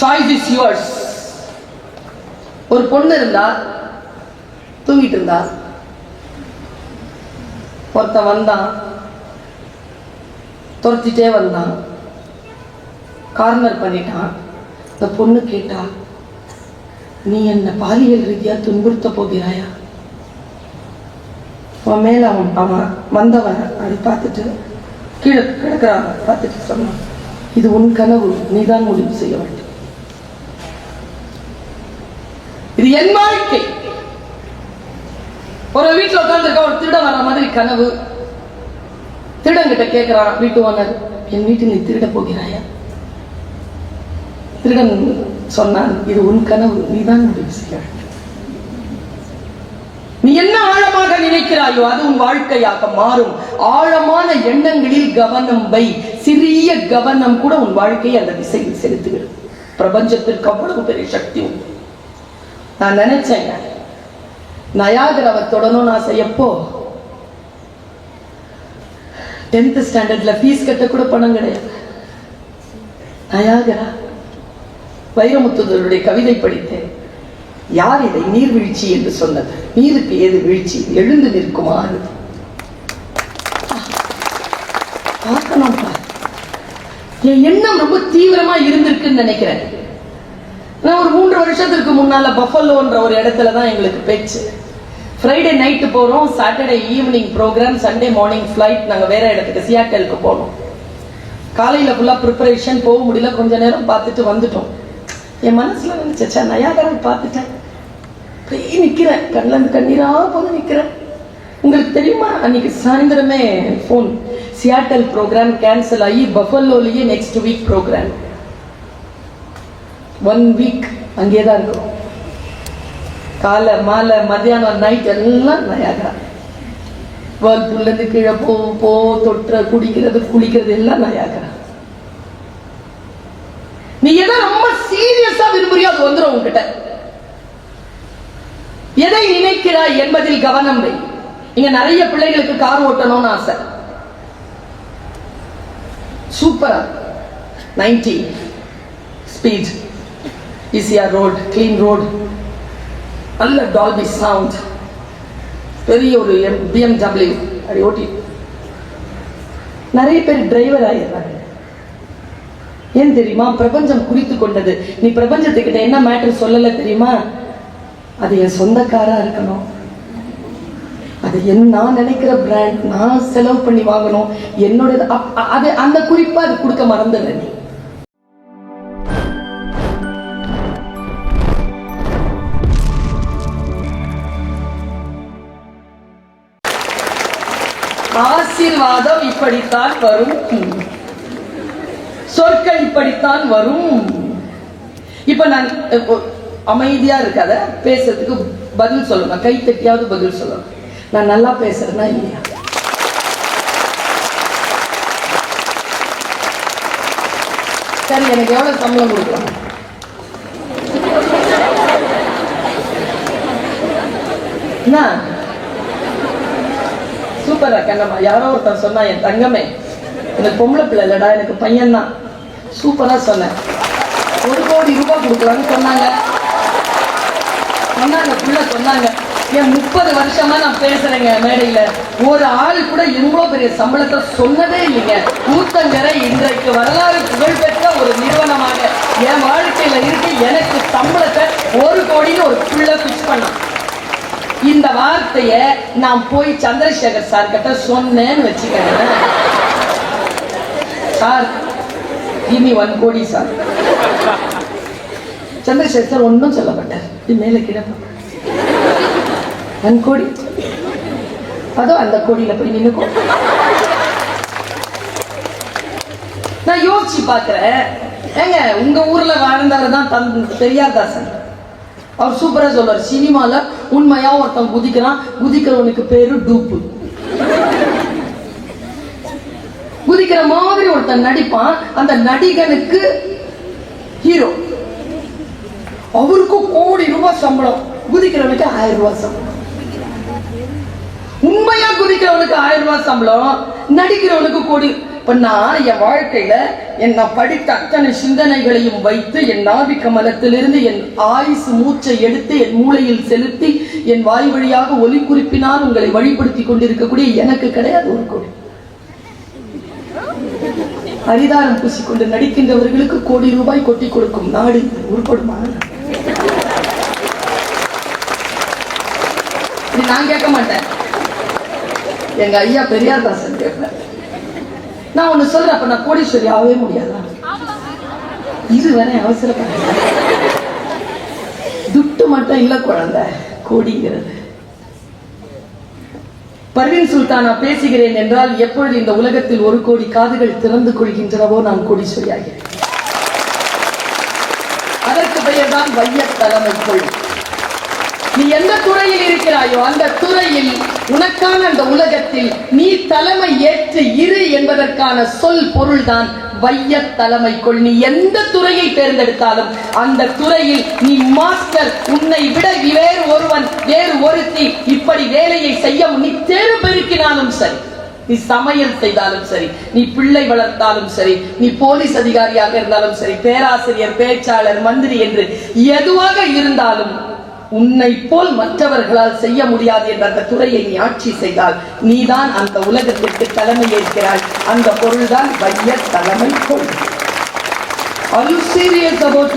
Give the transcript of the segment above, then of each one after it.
Choice is yours ஒரு பொண்ணு இருந்தா தூங்கிட்டு இருந்தா ஒருத்தன் வந்தான் துரத்திட்டே வந்தான் கார்னர் பண்ணிட்டான் இந்த பொண்ணு கேட்டா நீ என்ன பாலியல் ரீதியா துன்புறுத்த போகிறாயா? உன் மேல அவன் அவன் வந்தவன் அப்படி பார்த்துட்டு கீழே கிடக்குறான் பார்த்துட்டு சொன்னான் இது உன் கனவு நீதான் முடிவு செய்ய வேண்டும் இது என் வாழ்க்கை. ஒரு வீட்டுல உட்காந்துருக்க ஒரு திருடன் வர மாதிரி கனவு. திருடன் கிட்ட கேட்கிறான் வீட்டு ஓனர் என் வீட்டில் நீ திருட போகிறாயா? திருடன் சொன்னான் இது உன் கனவு நீதான் முடிவு செய்ய நீ என்ன ஆழமாக நினைக்கிறாயோ அது உன் வாழ்க்கையாக மாறும். ஆழமான எண்ணங்களில் கவனம் வை. சிறிய கவனம் கூட உன் வாழ்க்கையை அந்த திசையில் செலுத்துகிறது பிரபஞ்சத்திற்கு அவ்வளவு பெரிய சக்தி உண்டு. நான் நினைச்சேங்க. நயாகராவை தொடணும்னு ஆசை எப்போ? டென்த் ஸ்டாண்டர்ட்ல ஃபீஸ் கட்ட கூட பணம் கிடையாது. நயாகரா வைரமுத்துதருடைய கவிதை படித்தேன். யார் இதை நீர்வீழ்ச்சி என்று சொன்னது? நீருக்கு ஏது வீழ்ச்சி? எழுந்து நிற்குமா பார்க்கணும் என் எண்ணம் ரொம்ப தீவிரமா இருந்திருக்குன்னு நினைக்கிறேன். வருஷத்துக்கு முன்னால பஃபலோன்ற ஒரு இடத்துல தான் எங்களுக்கு பேச்சு ஃப்ரைடே நைட்டு போகிறோம் Saturday evening programme Sunday morning flight நாங்கள் வேற இடத்துக்கு சியாட்டலுக்கு போனோம். காலையில் ஃபுல்லாக ப்ரிப்பரேஷன் போக முடியல கொஞ்ச நேரம் பார்த்துட்டு வந்துட்டோம். என் மனசில் நினைச்சா நயாகரம் பார்த்துட்டேன்? அப்படியே நிற்கிறேன் கண்ணில் கண்ணீராக போது நிற்கிறேன் உங்களுக்கு தெரியுமா அன்னைக்கு சாயந்தரமே ஃபோன் சியாட்டல் ப்ரோக்ராம் கேன்சல் ஆகி பஃபல்லோலேயே next week programme one week அங்கேயே தான் இருக்கும் காலை மாலை மத்தியானம் நைட் எல்லாம் நயாகரா வேர்ல்பூல்லேருந்து கீழே போ போ தொற்ற குடிக்கிறது குளிக்கிறது எல்லாம் நயாகரா நீ எதை ரொம்ப சீரியஸா விரும்புறியோ அது வந்துடும் உங்ககிட்ட எதை நினைக்கிறாய் என்பதில் கவனம் வை. இங்க நிறைய பிள்ளைகளுக்கு கார் ஓட்டணும்னு ஆசை. சூப்பரா. 90 speed ECR road clean road நல்ல டால்பி சவுண்ட் பெரிய ஒரு பிஎம்டபிள்யூ அப்படி ஓட்டி. நிறைய பேர் டிரைவர் ஆயிடுறாங்க. ஏன் தெரியுமா? பிரபஞ்சம் குறித்து கொண்டது. நீ பிரபஞ்சத்துக்கிட்ட என்ன மேட்டர் சொல்லலை தெரியுமா? அது என் சொந்தக்காரா இருக்கணும். அது என் நான் நினைக்கிற பிராண்ட் நான் செலவு பண்ணி வாங்கணும். என்னோட அப்- அது அந்த குறிப்பா அது கொடுக்க மறந்துடுற நீ ஆசீர்வாதம் இப்படித்தான் வரும். சொற்கள் இப்படித்தான் வரும். இப்ப நான் அமைதியா இருக்காத பேசுறதுக்கு பதில் சொல்லணும் கை தட்டியாவது பதில் சொல்லுங்க. நான் நல்லா பேசுறேன்னா இல்லையா? சரி எனக்கு எவ்வளவு சம்பளம் கொடுக்கலாம்? என்ன? சூப்பரா கண்ணம்மா யாரோ ஒருத்தன் சொன்னா என் தங்கமே எனக்கு பொம்பளை பிள்ளை இல்லடா எனக்கு பையன் தான். சூப்பரா சொன்னேன் ஒரு கோடி ரூபாய் கொடுக்கலாம்னு சொன்னாங்க. சொன்னாங்க பிள்ளை சொன்னாங்க. என் முப்பது வருஷமா நான் பேசுறேங்க மேடையில. ஒரு ஆள் கூட இவ்வளவு பெரிய சம்பளத்தை சொன்னதே இல்லைங்க. ஊத்தங்கரை இன்றைக்கு வரலாறு புகழ்பெற்ற ஒரு நிறுவனமாக என் வாழ்க்கையில இருக்கு. எனக்கு சம்பளத்தை ஒரு கோடின்னு ஒரு பிள்ளை பிக்ஸ் பண்ணான். இந்த வார்த்தைய நான் போய் சந்திரசேகர் சார் கிட்ட சொன்னேன்னு வச்சுக்கிறேன் சார் இனி ஒன் கோடி சார் சந்திரசேகர் சார் ஒன்றும் சொல்ல மாட்டார். இது மேலே கிடப்பா ஒன் கோடி? அதோ அந்த கோடியில போய் நின்னுக்கோ. நான் யோசிச்சு பார்க்கிறேன். ஏங்க உங்க ஊர்ல வாழ்ந்தவர் தான் தம் பெரியார்தாசன் அவர் சூப்பராக சொல்றாரு சினிமால உண்மையா ஒருத்தன் குதிக்கிறான் குதிக்கிறவனுக்கு பேரு டூப்பு. குதிக்கிற மாதிரி ஒருத்தன் நடிப்பான் அந்த நடிகனுக்கு ஹீரோ அவருக்கும் கோடி ரூபாய் சம்பளம் குதிக்கிறவனுக்கு ஆயிரம் ரூபாய் சம்பளம். உண்மையா குதிக்கிறவனுக்கு ஆயிரம் ரூபாய் சம்பளம் நடிக்கிறவனுக்கு கோடி இப்ப நான் என் வாழ்க்கையில என்னை படித்த அத்தனை சிந்தனைகளையும் வைத்து என் நாவி கமலத்திலிருந்து என் ஆயுசு மூச்சை எடுத்து என் மூளையில் செலுத்தி என் வாய் வழியாக ஒலி குறிப்பினால் உங்களை வழிபடுத்தி கொண்டிருக்கக்கூடிய எனக்கு கிடையாது ஒரு கோடி. அரிதாரம் பூசிக்கொண்டு நடிக்கின்றவர்களுக்கு கோடி ரூபாய் கொட்டி கொடுக்கும் நாடு உருப்படுமா நான் கேட்க மாட்டேன். எங்க ஐயா பெரியார் தாசன் கேட்பேன். நான் ஒண்ணு சொல்றேன் அப்ப நான் கோடீஸ்வரி ஆகவே முடியாது. இதுவரை அவசரப்பட துட்டு மட்டும் இல்ல குழந்தை கோடிங்கிறது. பர்வீன் சுல்தானா பேசுகிறேன் என்றால் எப்பொழுது இந்த உலகத்தில் ஒரு கோடி காதுகள் திறந்து கொள்கின்றனவோ நான் கோடீஸ்வரி ஆகிறேன். அதற்கு பெயர்தான் வையத் தலைமை கொள் நீ எந்த துறையில் இருக்கிறாயோ அந்த துறையில் உனக்கான அந்த உலகத்தில் நீ தலைமை ஏற்று இரு என்பதற்கான சொல் பொருள்தான் வைய தலைமை கொள். நீ எந்த துறையை தேர்ந்தெடுத்தாலும் அந்த துறையில் நீ மாஸ்டர். உன்னை விட வேறு ஒருவன் வேறு ஒருத்தி இப்படி வேலையை செய்ய நீ தேர்வு பெருக்கினாலும் சரி நீ சமையல் செய்தாலும் சரி நீ பிள்ளை வளர்த்தாலும் சரி நீ போலீஸ் அதிகாரியாக இருந்தாலும் சரி பேராசிரியர் பேச்சாளர் மந்திரி என்று எதுவாக இருந்தாலும் உன்னை போல் மற்றவர்களால் செய்ய முடியாது என்ற அந்த துறையை நீ ஆட்சி செய்தால் நீதான் அந்த உலகத்திற்கு தலைமை ஏற்கிறாய் அந்த பொருள்தான் வைய தலைமை பொருள் Are you serious about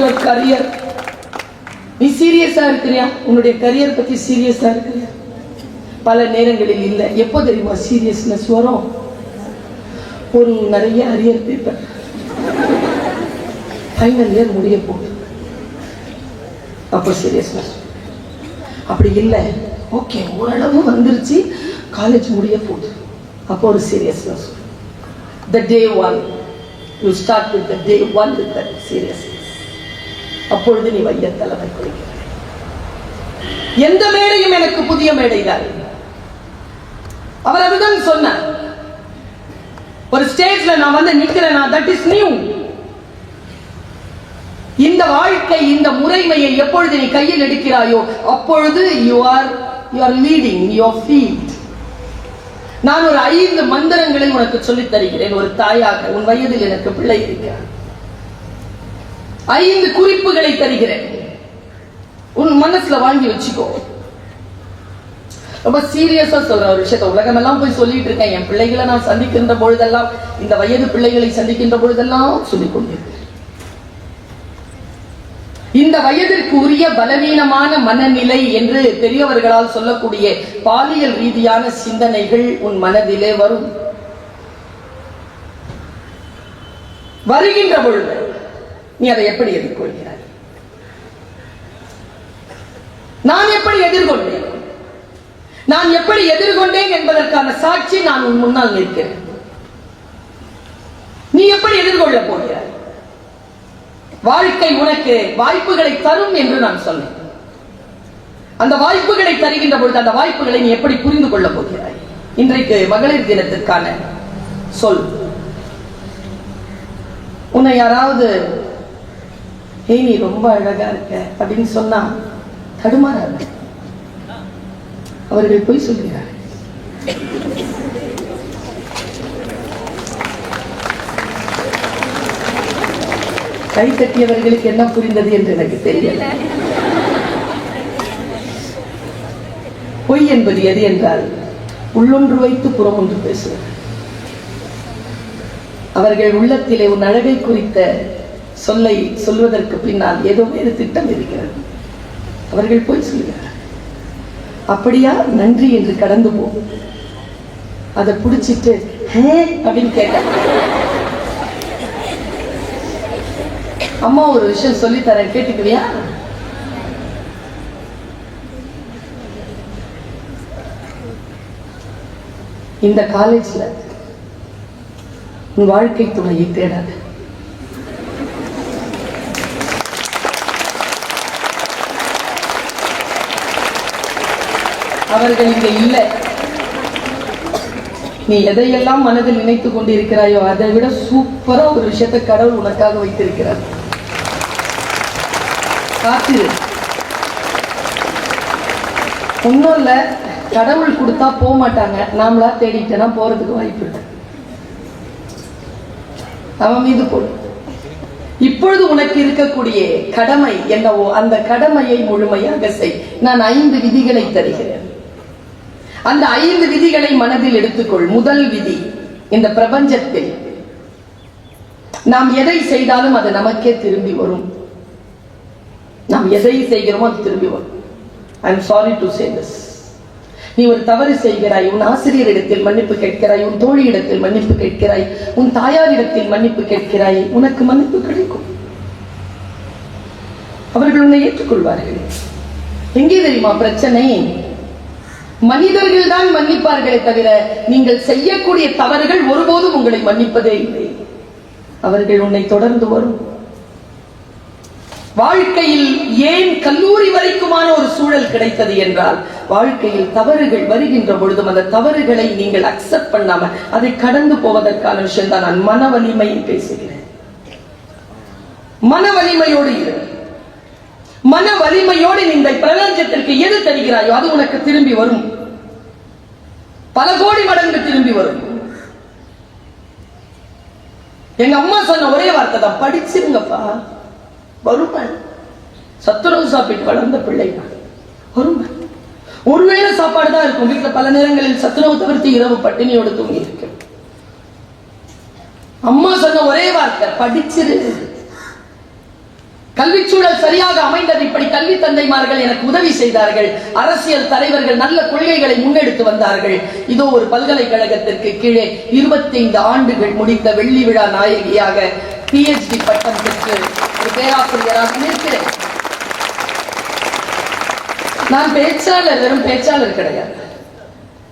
நீ சீரியஸா இருக்கிறியா? உன்னுடைய கரியர் பத்தி சீரியஸா இருக்கிறியா? பல நேரங்களில் இல்லை. எப்போ தெரியுமா சீரியஸ்னஸ் வரும்? ஒரு நிறைய அரியர் பேப்பர் ஃபைனல் இயர் முடிய போகுது. அப்போ சீரியஸ்னஸ் அப்படி இல்லை. ஓகே ஓரளவு வந்துருச்சு. காலேஜ் முடிய போகுது. அப்போ ஒரு seriousness the day one you start with the day one with the seriousness அப்பொழுது நீ வைய தலைமை கொள்கிறாய் எந்த மேடையும் எனக்கு புதிய மேடைதான் அவர் அதுதான் சொன்னார். ஒரு ஸ்டேஜ்ல நான் வந்து நிக்கிறேன்? தட் இஸ் நியூ இந்த வாழ்க்கை இந்த முறைமையை எப்பொழுது நீ கையில் எடுக்கிறாயோ அப்பொழுது you are you are leading your field நான் ஒரு ஐந்து மந்திரங்களை உனக்கு சொல்லித் தருகிறேன். ஒரு தாயாக உன் வயதில் எனக்கு பிள்ளை இருக்கிறார் ஐந்து குறிப்புகளை தருகிறேன். உன் மனசுல வாங்கி வச்சுக்கோ. ரொம்ப சீரியஸா சொல்ற ஒரு விஷயத்த உலகமெல்லாம் போய் சொல்லிட்டு இருக்கேன். என் பிள்ளைகளை நான் சந்திக்கின்ற பொழுதெல்லாம் இந்த வயது பிள்ளைகளை சந்திக்கின்ற பொழுதெல்லாம் சொல்லிக் கொண்டிருக்கேன் இந்த வயதிற்கு உரிய பலவீனமான மனநிலை என்று பெரியவர்களால் சொல்லக்கூடிய பாலியல் ரீதியான சிந்தனைகள் உன் மனதிலே வரும். வருகின்ற பொழுது நீ அதை எப்படி எதிர்கொள்கிறாய்? நான் எப்படி எதிர்கொண்டேன்? நான் எப்படி எதிர்கொண்டேன் என்பதற்கான சாட்சி நான் உன் முன்னால் நிற்கிறேன். நீ எப்படி எதிர்கொள்ள போகிறாய்? வாழ்க்கை உனக்கு வாய்ப்புகளை தரும் என்று நான் சொன்னேன். அந்த வாய்ப்புகளை தருகின்ற பொழுது அந்த வாய்ப்புகளை நீ எப்படி புரிந்து கொள்ளப் போகிறாய்? இன்றைக்கு மகளிர் தினத்திற்கான சொல். உன்னை யாராவது ஹே நீ ரொம்ப அழகா இருக்க அப்படின்னு சொன்னா தடுமாறாது. அவர்கள் போய் சொல்கிறார்கள். கை தட்டியவர்களுக்கு என்ன புரிந்தது என்று எனக்கு தெரியல. பொய் என்பது எது என்றால் உள்ளொன்று வைத்து புறம் ஒன்று பேசுவது. அவர்கள் உள்ளத்திலே உன் அழகை குறித்த சொல்லை சொல்வதற்கு பின்னால் ஏதோ வேறு திட்டம் இருக்கிறது. அவர்கள் போய் சொல்லுகிறார் அப்படியா? நன்றி என்று கடந்து போ. அதை பிடிச்சிட்டு "ஹே?" அப்படின்னு கேட்டார் அம்மா ஒரு விஷயம் சொல்லி தர கேட்டுக்குவியா இந்த காலேஜ்ல உன் வாழ்க்கை துணையை தேடாத. அவர்கள் இங்க இல்லை. நீ எதையெல்லாம் மனதில் நினைத்துக் கொண்டிருக்கிறாயோ அதை விட சூப்பரா ஒரு விஷயத்தை கடவுள் உனக்காக வைத்திருக்கிறார். காத்திரு ஒன்றும் இல்லை கடவுள் கொடுத்தா போக மாட்டாங்க நாமளா தேடிட்டேன்னா போறதுக்கு வாய்ப்பு இருக்கு. அவன் மீது போடு இப்பொழுது உனக்கு இருக்கக்கூடிய கடமை என்னவோ அந்த கடமையை முழுமையாக செய். நான் ஐந்து விதிகளை தருகிறேன். அந்த ஐந்து விதிகளை மனதில் எடுத்துக்கொள். முதல் விதி இந்த பிரபஞ்சத்தில். நாம் எதை செய்தாலும் அது நமக்கே திரும்பி வரும். நாம் எதை செய்கிறோமோ அது திரும்பி வரும். I am sorry to say this நீ ஒரு தவறு செய்கிறாய் உன் ஆசிரியரிடத்தில் மன்னிப்பு கேட்கிறாய் உன் தோழியிடத்தில் மன்னிப்பு கேட்கிறாய் உன் தாயாரிடத்தில் மன்னிப்பு கேட்கிறாய் உனக்கு மன்னிப்பு கிடைக்கும். அவர்கள் உன்னை ஏற்றுக்கொள்வார்கள். எங்கே தெரியுமா பிரச்சனை? மனிதர்கள் தான் மன்னிப்பார்களே தவிர நீங்கள் செய்யக்கூடிய தவறுகள் ஒருபோதும் உங்களை மன்னிப்பதே இல்லை. அவர்கள் உன்னை தொடர்ந்து வரும். வாழ்க்கையில் ஏன் கல்லூரி வரைக்குமான ஒரு சூழல் கிடைத்தது என்றால் வாழ்க்கையில் தவறுகள் வருகின்ற பொழுதும் அந்த தவறுகளை நீங்கள் அக்செப்ட் பண்ணாம அதை கடந்து போவதற்கான விஷயம் தான் நான் மன வலிமையில் பேசுகிறேன். மன வலிமையோடு இரு. மன வலிமையோடு இந்த பிரபஞ்சத்திற்கு எது தருகிறாயோ அது உனக்கு திரும்பி வரும். பல கோடி மடங்கு திரும்பி வரும். எங்க அம்மா சொன்ன ஒரே வார்த்தை தான் படிச்சிருங்கப்பா. வறுமை சத்துணவு சாப்பிட்டு வளர்ந்த பிள்ளை நான் ஒருவேளை சாப்பாடு தான் இருக்கும். வீட்டில் பல நேரங்களில் சத்துணவு தவிர்த்து இரவு பட்டினியோடு தூங்கி இருக்கு அம்மா சொன்ன ஒரே வார்த்தை படிச்சிரு. கல்விச்சூழல் சரியாக அமைந்தது இப்படி கல்வி தந்தைமார்கள் எனக்கு உதவி செய்தார்கள். அரசியல் தலைவர்கள் நல்ல கொள்கைகளை முன்னெடுத்து வந்தார்கள். இதோ ஒரு பல்கலைக்கழகத்திற்கு கீழே 25 ஆண்டுகள் முடித்த வெள்ளி விழா நாயகியாக பிஹெச்டி பட்டம் பெற்று ஒரு பேராசிரியராக இருக்கிறேன் நான் பேச்சாளர் வெறும் பேச்சாளர் கிடையாது.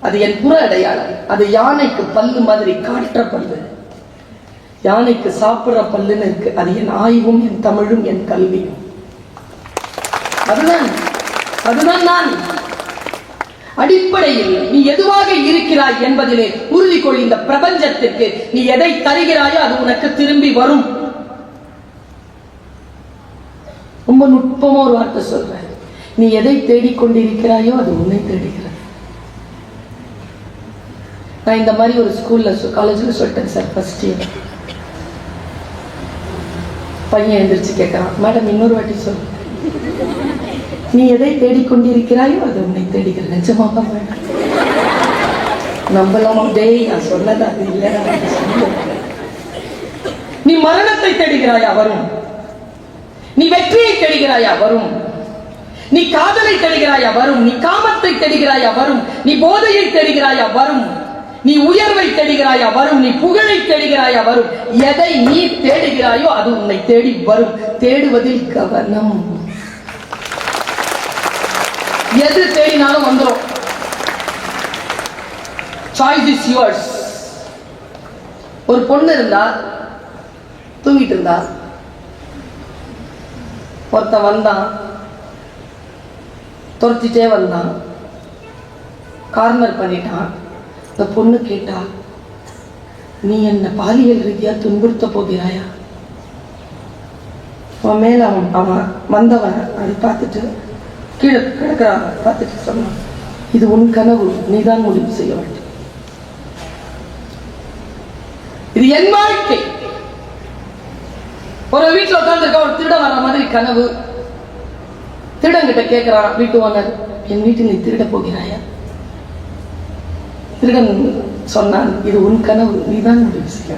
அது என் புற அடையாளம். அது யானைக்கு பல்லு மாதிரி காற்ற பல்லு. யானைக்கு சாப்பிடுற பல்லுன்னு இருக்கு. அது என் ஆய்வும் என் தமிழும் என் கல்வியும். அதுதான். அதுதான் நான். அடிப்படையில் நீ எதுவாக இருக்கிறாய் என்பதிலே உறுதி கொள் இந்த பிரபஞ்சத்திற்கு. நீ எதை தருகிறாயோ அது உனக்கு திரும்பி வரும். ரொம்ப நுட்பமாக ஒரு வார்த்தை சொல்றேன் நீ எதை தேடிக்கொண்டிருக்கிறாயோ அது உன்னை தேடுகிறது. நான் இந்த மாதிரி ஒரு ஸ்கூலில் காலேஜில் சொல்லிட்டேன் சார் ஃபஸ்ட் இயர் பையன் எழுந்திரிச்சு கேட்கறான் மேடம் இன்னொரு வாட்டி சொல்லு நீ எதை தேடிக்கொண்டிருக்கிறாயோ அது உன்னை தேடுகிறது. நிஜமாக மேடம்? நம்பலாமா டேய் நான் சொன்னது அது இல்லை நீ மரணத்தை தேடுகிறாயா வரும் நீ வெற்றியை தேடுகிறாயா? வரும். நீ காதலை தேடுகிறாயா? வரும். நீ காமத்தை தேடுகிறாயா? வரும். நீ போதையை தேடுகிறாயா? வரும். நீ உயர்வை தேடுகிறாயா? வரும். நீ புகழை தேடுகிறாயா? வரும். எதை நீ தேடுகிறாயோ அது உன்னை தேடி வரும். தேடுவதில் கவனம். எது தேடினாலும் வந்துடும் சாய்ஸ் இஸ் யுவர்ஸ் ஒரு பொண்ணு இருந்தா தூங்கிட்டு இருந்தா ஒருத்தன் வந்தான். துரத்திட்டே வந்தான். கார்னர் பண்ணிட்டான். இந்த பொண்ணு கேட்டா நீ என்னை பாலியல் ரீதியாக துன்புறுத்த போகிறாயா? அவன் மேல அவன் அவன் வந்தவன் அதை பார்த்துட்டு கீழே கிடக்கிறான். பார்த்துட்டு சொன்னான் இது உன் கனவு நீதான் முடிவு செய்ய வேண்டும். இது என் வாழ்க்கை ஒரு வீட்டுல திருட வர மாதிரி கனவு. திருடங்கிட்ட கேட்கிறான் வீட்டு ஓனர் என் வீட்டில் நீ திருட போகிறாயா? திருடன் சொன்னான் இது உன் கனவு நீதான் முடிவு செய்ய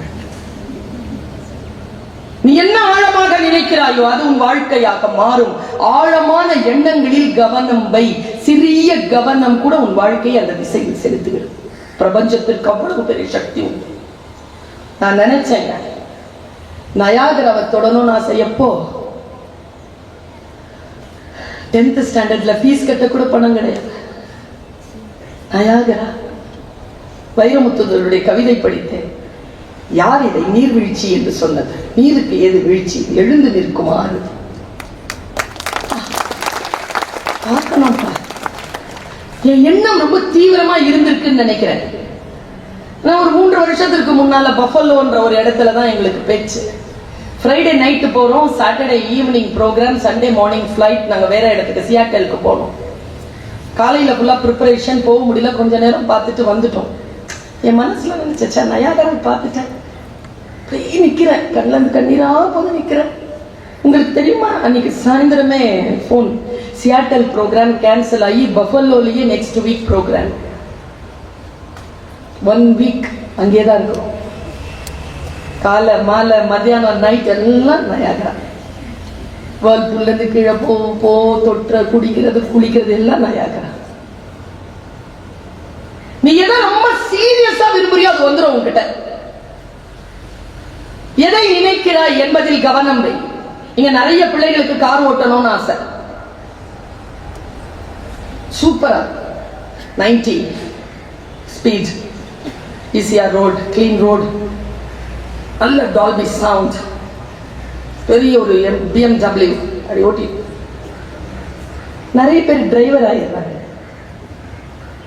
நீ என்ன ஆழமாக நினைக்கிறாயோ அது உன் வாழ்க்கையாக மாறும். ஆழமான எண்ணங்களில் கவனம் வை. சிறிய கவனம் கூட உன் வாழ்க்கையை அந்த திசையில் செலுத்துகிறது. பிரபஞ்சத்திற்கு அவ்வளவு பெரிய சக்தி உண்டு. நான் நினைச்சேன் நயாகராவை தொடணும்னு ஆசை எப்போ டென்த் ஸ்டாண்டர்ட்ல ஃபீஸ் கட்ட கூட பணம் கிடையாது. நயாகரா வைரமுத்துதருடைய கவிதை படித்தேன். யார் இதை நீர்வீழ்ச்சி என்று சொன்னது? நீருக்கு ஏது வீழ்ச்சி? எழுந்து நிற்குமா பார்க்கணும்ப்பா என் எண்ணம் ரொம்ப தீவிரமா இருந்திருக்குன்னு நினைக்கிறேன். நான் ஒரு மூன்று வருஷத்திற்கு முன்னால பஃபலோன்ற ஒரு இடத்துல தான் எங்களுக்கு பேச்சு. ஃப்ரைடே நைட்டு போகிறோம் Saturday evening programme Sunday morning flight நாங்கள் வேற இடத்துக்கு சியாட்டலுக்கு போனோம். காலையில் ஃபுல்லாக ப்ரிப்பரேஷன் போக முடியல கொஞ்ச நேரம் பார்த்துட்டு வந்துட்டோம். என் மனசில் நினைச்சேன் நயாகரம் பார்த்துட்டேன். அப்படியே நிற்கிறேன் கண்ணில் கண்ணீராக போது நிற்கிறேன் உங்களுக்கு தெரியுமா அன்னைக்கு சாயந்தரமே ஃபோன் சியாட்டல் ப்ரோக்ராம் கேன்சல் ஆகி பஃபல்லோலேயே next week programme one week அங்கேயே தான் இருக்கிறோம் காலை மாலை மத்தியானம் நைட் எல்லாம் நயாகரா வேர்ல்பூல்லேருந்து கீழே போ போ தொற்ற குடிக்கிறது குளிக்கிறது எல்லாம் நயாகரா நீ எதை ரொம்ப சீரியஸா விரும்புறியோ அது வந்துடும் உங்ககிட்ட எதை நினைக்கிறாய் என்பதில் கவனம் வை. இங்க நிறைய பிள்ளைகளுக்கு கார் ஓட்டணும்னு ஆசை. சூப்பரா 90 speed ECR road clean road நல்ல டால்பி சவுண்ட் பெரிய ஒரு எம் பிஎம்டபிள்யூ அப்படி ஓட்டி. நிறைய பேர் டிரைவர் ஆயிடுறாங்க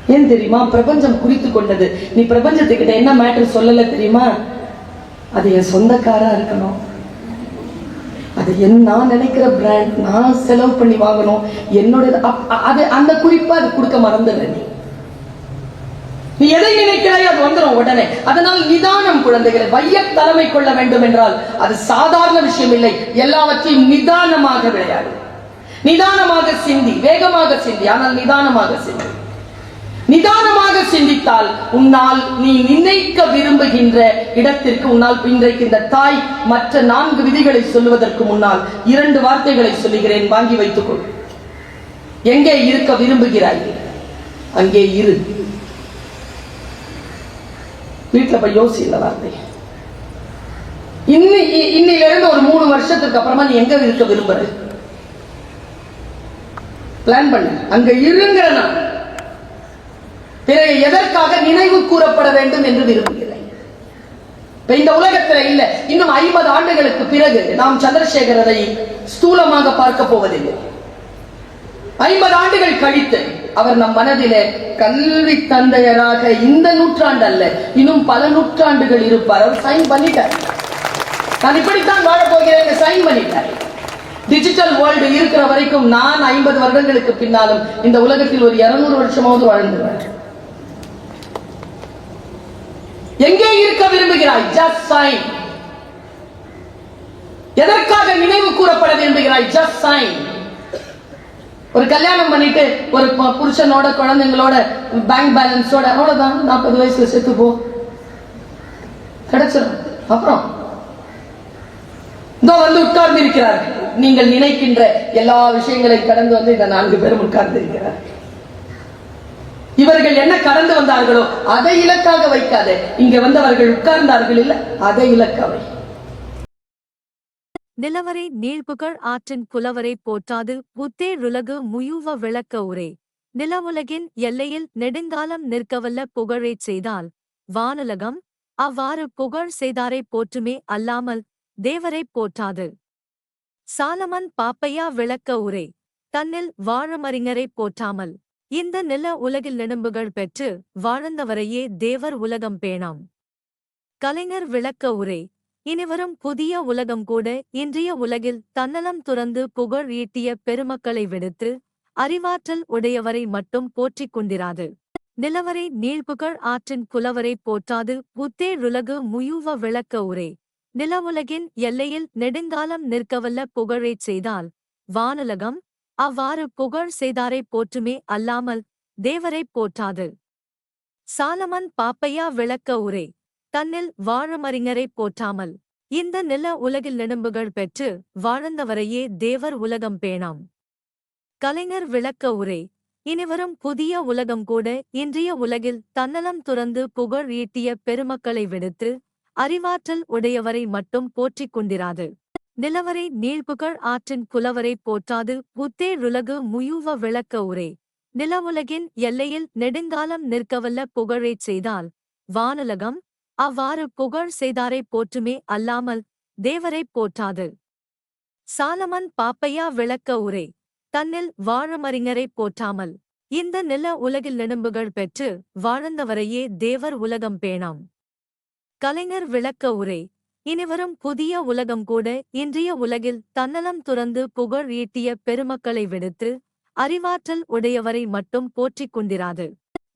ஏன் தெரியுமா? பிரபஞ்சம் குறித்து கொண்டது. நீ பிரபஞ்சத்துக்கிட்ட என்ன மேட்டர் சொல்லலை தெரியுமா? அது என் சொந்த இருக்கணும். அது என் நான் நினைக்கிற பிராண்ட் நான் செலவு பண்ணி வாங்கணும். என்னோட அப்- அது அந்த குறிப்பா அது கொடுக்க மறந்துடுற நீ. நீ எதை நினைக்கிறாய் அது வந்துடும் உடனே. அதனால் நிதானம் குழந்தைகளை வைய தலைமை கொள்ள வேண்டும் என்றால் அது சாதாரண விஷயம் இல்லை. எல்லாவற்றையும் நிதானமாக விளையாடு. நிதானமாக சிந்தி வேகமாக சிந்தி ஆனால் நிதானமாக சிந்தி. நிதானமாக சிந்தித்தால் உன்னால் நீ நினைக்க விரும்புகின்ற இடத்திற்கு உன்னால் இன்றைக்கு இந்த தாய் மற்ற நான்கு விதிகளை சொல்லுவதற்கு முன்னால் இரண்டு வார்த்தைகளை சொல்லுகிறேன். வாங்கி வைத்துக்கொள். எங்கே இருக்க விரும்புகிறாய்? அங்கே இரு. வீட்டுல போய் யோசி இந்த வார்த்தை. இன்னி இ- இருந்து ஒரு மூணு வருஷத்துக்கு அப்புறமா நீ எங்க இருக்க விரும்புற? பிளான் பண்ண. அங்க இருங்கிற நான். பிறகு எதற்காக நினைவு கூறப்பட வேண்டும் என்று விரும்புகிறேன். இப்ப இந்த உலகத்துல இல்ல இன்னும் ஐம்பது ஆண்டுகளுக்கு பிறகு நாம் சந்திரசேகரரை ஸ்தூலமாக பார்க்க போவதில்லை. ஐம்பது ஆண்டுகள் கழித்து அவர் நம் மனதிலே கல்வி தந்தையராக இந்த நூற்றாண்டு அல்ல இன்னும் பல நூற்றாண்டுகள் இருப்பார். அவர் சைன் பண்ணிட்டார். நான் இப்படித்தான் வாழப்போகிறேன் சைன் பண்ணிட்டார். டிஜிட்டல் வேர்ல்டு இருக்கிற வரைக்கும் நான் ஐம்பது வருடங்களுக்கு பின்னாலும் இந்த உலகத்தில் ஒரு இருநூறு வருஷமாவது வாழ்ந்துருவேன் எங்கே இருக்க விரும்புகிறாய்? ஜஸ்ட் சைன் எதற்காக நினைவு கூறப்பட விரும்புகிறாய்? ஜஸ்ட் சைன் ஒரு கல்யாணம் பண்ணிட்டு ஒரு புருஷனோட குழந்தைங்களோட பேங்க் பேலன்ஸோட அவ்வளவுதான். நாற்பது வயசுல செத்து போ கிடைச்சிடும் அப்புறம்? இதோ வந்து உட்கார்ந்து இருக்கிறார்கள் நீங்கள் நினைக்கின்ற எல்லா விஷயங்களையும் கடந்து வந்து இந்த நான்கு பேரும் உட்கார்ந்து இருக்கிறார் இவர்கள் என்ன கடந்து வந்தார்களோ அதை இலக்காக வைக்காதே. இங்க வந்தவர்கள் உட்கார்ந்தார்கள் இல்ல அதை இலக்காவை நிலவரை நீழ்புகழ் ஆற்றின் புலவரை போற்றாது புத்தேருலகு முயூவ விளக்க உரே. நிலவுலகின் எல்லையில் நெடுங்காலம் நிற்கவல்ல புகழைச் செய்தால் வானுலகம் அவ்வாறு புகழ் செய்தாரை போற்றுமே அல்லாமல் தேவரைப் போற்றாது. சாலமன் பாப்பையா விளக்க உரே. தன்னில் வாழமறிஞரை போற்றாமல் இந்த நில உலகில் நெடும்புகள் பெற்று வாழ்ந்தவரையே தேவர் உலகம் பேணாம். கலைஞர் விளக்க உரே. இனிவரும் புதிய உலகம் கூட இன்றைய உலகில் தன்னலம் துறந்து புகழ் ஈட்டிய பெருமக்களை விடுத்து அறிவாற்றல் உடையவரை மட்டும் போற்றிக் கொண்டிராது. நிலவரை நீழ்புகழ் ஆற்றின் புலவரை போற்றாது புத்தேருலகு முயூவ விளக்க உரே. நிலவுலகின் எல்லையில் நெடுங்காலம் நிற்கவல்ல புகழைச் செய்தால் வானுலகம் அவ்வாறு புகழ் செய்தாரை போற்றுமே அல்லாமல் தேவரைப் போற்றாது. சாலமன் பாப்பையா விளக்க உரே. தன்னில் வாழமறிஞரைப் போற்றாமல் இந்த நில உலகில் நெடும்புகள் பெற்று வாழ்ந்தவரையே தேவர் உலகம் பேணாம். கலைஞர் விளக்க உரே இனிவரும் புதிய உலகம் கூட இன்றைய உலகில் தன்னலம் துறந்து புகழ் ஈட்டிய பெருமக்களை விடுத்து அறிவாற்றல் உடையவரை மட்டும் போற்றிக் கொண்டிராது. நிலவரை நீழ்புகழ் ஆற்றின் புலவரை போற்றாது புத்தேருலகு முயுவ விளக்க உரே. நிலவுலகின் எல்லையில் நெடுங்காலம் நிற்கவல்ல புகழைச் செய்தால் வானுலகம் அவ்வாறு புகழ் செய்தாரைப் போற்றுமே அல்லாமல் தேவரைப் போற்றாது. சாலமன் பாப்பையா விளக்க உரே தன்னில் வாழமறிஞரைப் போற்றாமல் இந்த நில உலகில் நெடும்புகள் பெற்று வாழ்ந்தவரையே தேவர் உலகம் பேணாம். கலைஞர் விளக்க உரே இனிவரும் புதிய உலகம் கூட இன்றைய உலகில் தன்னலம் துறந்து புகழ் ஈட்டிய பெருமக்களை விடுத்து அறிவாற்றல் உடையவரை மட்டும் போற்றிக் கொண்டிராது.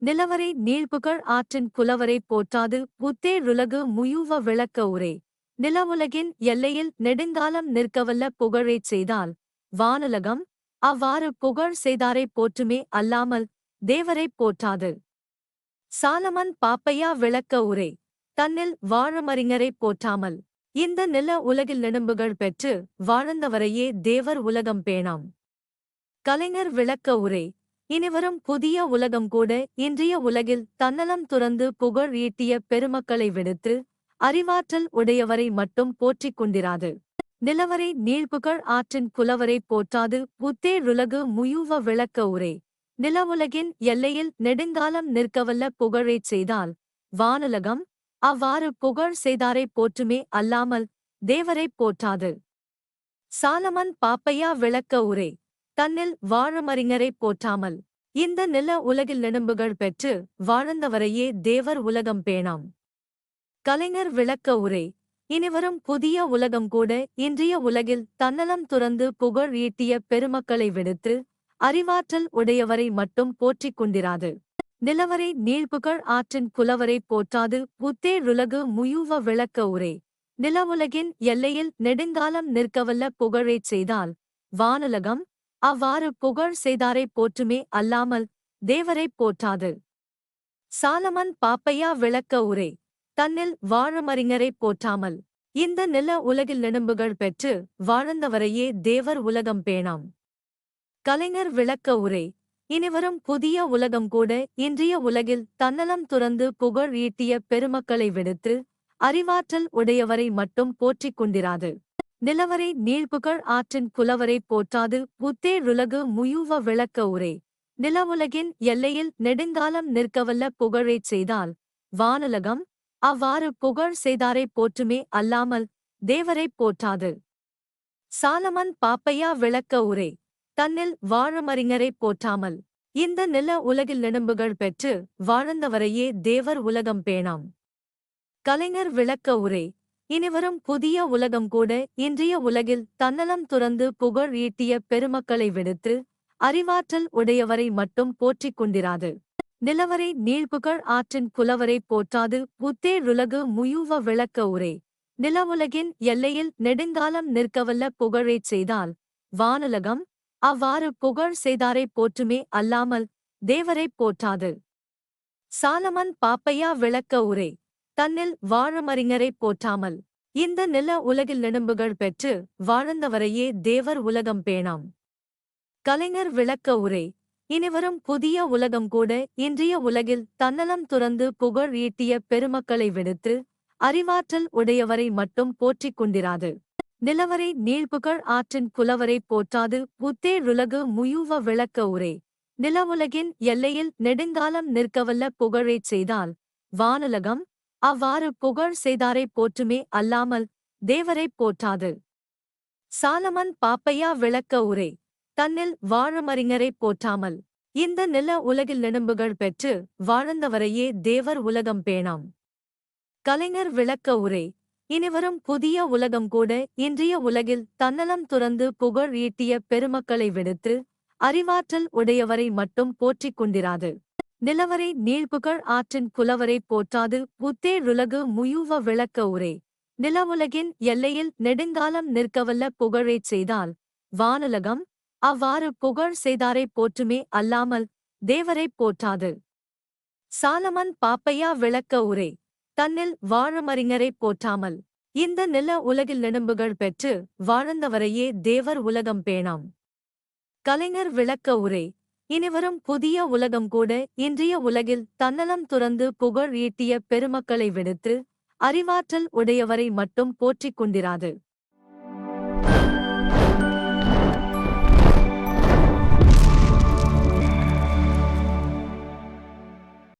நிலவரை நீழ்புகழ் ஆற்றின் புலவரை போற்றாது புத்தேருலகு முயூவ விளக்க உரே. நிலவுலகின் எல்லையில் நெடுங்காலம் நிற்கவல்ல புகழைச் செய்தால் வானுலகம் அவ்வாறு புகழ் செய்தாரைப் போற்றுமே அல்லாமல் தேவரைப் போற்றாது. சாலமன் பாப்பையா விளக்க உரை. தன்னில் வாழமறிஞரைப் போற்றாமல் இந்த நில உலகில் நெடும்புகள் பெற்று வாழ்ந்தவரையே தேவர் உலகம் பேணாம். கலைஞர் விளக்க உரை. இனிவரும் புதிய உலகம் கூட இன்றைய உலகில் தன்னலம் துறந்து புகழ் ஈட்டிய பெருமக்களை விடுத்து அறிவாற்றல் உடையவரை மட்டும் போற்றிக் கொண்டிராது. நிலவரை நீழ்புகழ் ஆற்றின் புலவரை போற்றாது புத்தேழுலகு முயூவ விளக்க உரை. நிலவுலகின் எல்லையில் நெடுங்காலம் நிற்கவல்ல புகழைச் செய்தால் வானுலகம் அவ்வாறு புகழ் செய்தாரைப் போற்றுமே அல்லாமல் தேவரைப் போற்றாது. சாலமன் பாப்பையா விளக்க உரை. தன்னில் வாழமறிஞரைப் போற்றாமல் இந்த நில உலகில் நெடும்புகள் பெற்று வாழ்ந்தவரையே தேவர் உலகம் பேணாம். கலைஞர் விளக்க உரை இனிவரும் புதிய உலகம் கூட இன்றைய உலகில் தன்னலம் துறந்து புகழ் ஈட்டிய பெருமக்களை விடுத்து அறிவாற்றல் உடையவரை மட்டும் போற்றிக் கொண்டிராது. நிலவரை நீழ்புகழ் ஆற்றின் புலவரை போற்றாது புத்தேழுலகு முயுவ விளக்க உரை. நிலவுலகின் எல்லையில் நெடுங்காலம் நிற்கவல்ல புகழைச் செய்தால் வானுலகம் அவ்வாறு புகழ் செய்தாரைப் போற்றுமே அல்லாமல் தேவரைப் போற்றாது. சாலமன் பாப்பையா விளக்க உரை தன்னில் வாழமறிஞரைப் போற்றாமல் இந்த நில உலகில் நெடும்புகள் பெற்று வாழ்ந்தவரையே தேவர் உலகம் பேணாம். கலைஞர் விளக்க உரை இனிவரும் புதிய உலகம் கூட இன்றைய உலகில் தன்னலம் துறந்து புகழ் ஈட்டிய பெருமக்களை விடுத்து அறிவாற்றல் உடையவரை மட்டும் போற்றிக் கொண்டிராது. நிலவரை நீழ்புகழ் ஆற்றின் புலவரை போற்றாது புத்தேழுலகு முயூவ விளக்க உரை. நிலவுலகின் எல்லையில் நெடுங்காலம் நிற்கவல்ல புகழைச் செய்தால். வானுலகம் அவ்வாறு புகழ் செய்தாரைப் போற்றுமே அல்லாமல் தேவரைப் போற்றாது. சாலமன் பாப்பையா விளக்க உரை. தன்னில் வாழமறிஞரைப் போற்றாமல். இந்த நில உலகில் நெடும்புகள் பெற்று வாழ்ந்தவரையே தேவர் உலகம் பேணாம். கலைஞர் விளக்க உரை. இனிவரும் புதிய உலகம் கூட இன்றைய உலகில் தன்னலம் துறந்து புகழ் ஈட்டிய பெருமக்களை விடுத்து அறிவாற்றல் உடையவரை மட்டும் போற்றிக் கொண்டிராது. நிலவரை நீழ்புகழ் ஆற்றின் புலவரை போற்றாது புத்தேழுலகு முயூவ விளக்க உரை. நிலவுலகின் எல்லையில் நெடுங்காலம் நிற்கவல்ல புகழைச் செய்தால் வானுலகம் அவ்வாறு புகழ் செய்தாரைப் போற்றுமே அல்லாமல் தேவரைப் போற்றாது. சாலமன் பாப்பையா விளக்க உரை. தன்னில் வாழமறிஞரைப் போற்றாமல் இந்த நில உலகில் நெடும்புகள் பெற்று வாழ்ந்தவரையே தேவர் உலகம் பேணாம். கலைஞர் விளக்க உரை. இனிவரும் புதிய உலகம் கூட இன்றைய உலகில் தன்னலம் துறந்து புகழ் ஈட்டிய பெருமக்களை விடுத்து அறிவாற்றல் உடையவரை மட்டும் போற்றிக் கொண்டிராது. நிலவரை நீழ்புகழ் ஆற்றின் புலவரை போற்றாது புத்தேழுலகு முயுவ விளக்க உரை. நிலவுலகின் எல்லையில் நெடுங்காலம் நிற்கவல்ல புகழைச் செய்தால் வானுலகம் அவ்வாறு புகழ் செய்தாரைப் போற்றுமே அல்லாமல் தேவரைப் போற்றாது. சாலமன் பாப்பையா விளக்க உரை தன்னில் வாழமறிஞரைப் போற்றாமல் இந்த நில உலகில் நெடும்புகள் பெற்று வாழ்ந்தவரையே தேவர் உலகம் பேணாம். கலைஞர் விளக்க உரை இனிவரும் புதிய உலகம் கூட இன்றைய உலகில் தன்னலம் துறந்து புகழ் ஈட்டிய பெருமக்களை விடுத்து அறிவாற்றல் உடையவரை மட்டும் போற்றிக் கொண்டிராது. நிலவரை நீழ்புகழ் ஆற்றின் புலவரை போற்றாது புத்தேழுலகு முயூவ விளக்க உரை. நிலவுலகின் எல்லையில் நெடுங்காலம் நிற்கவல்ல புகழைச் செய்தால் வானுலகம் அவ்வாறு புகழ் செய்தாரைப் போற்றுமே அல்லாமல் தேவரைப் போற்றாது. சாலமன் பாப்பையா விளக்க உரை. தன்னில் வாழமறிஞரைப் போற்றாமல் இந்த நில உலகில் நெடும்புகள் பெற்று வாழ்ந்தவரையே தேவர் உலகம் பேணாம். கலைஞர் விளக்க உரை. இனிவரும் புதிய உலகம் கூட இன்றைய உலகில் தன்னலம் துறந்து புகழ் ஈட்டிய பெருமக்களை விடுத்து அறிவாற்றல் உடையவரை மட்டும் போற்றிக் கொண்டிராது.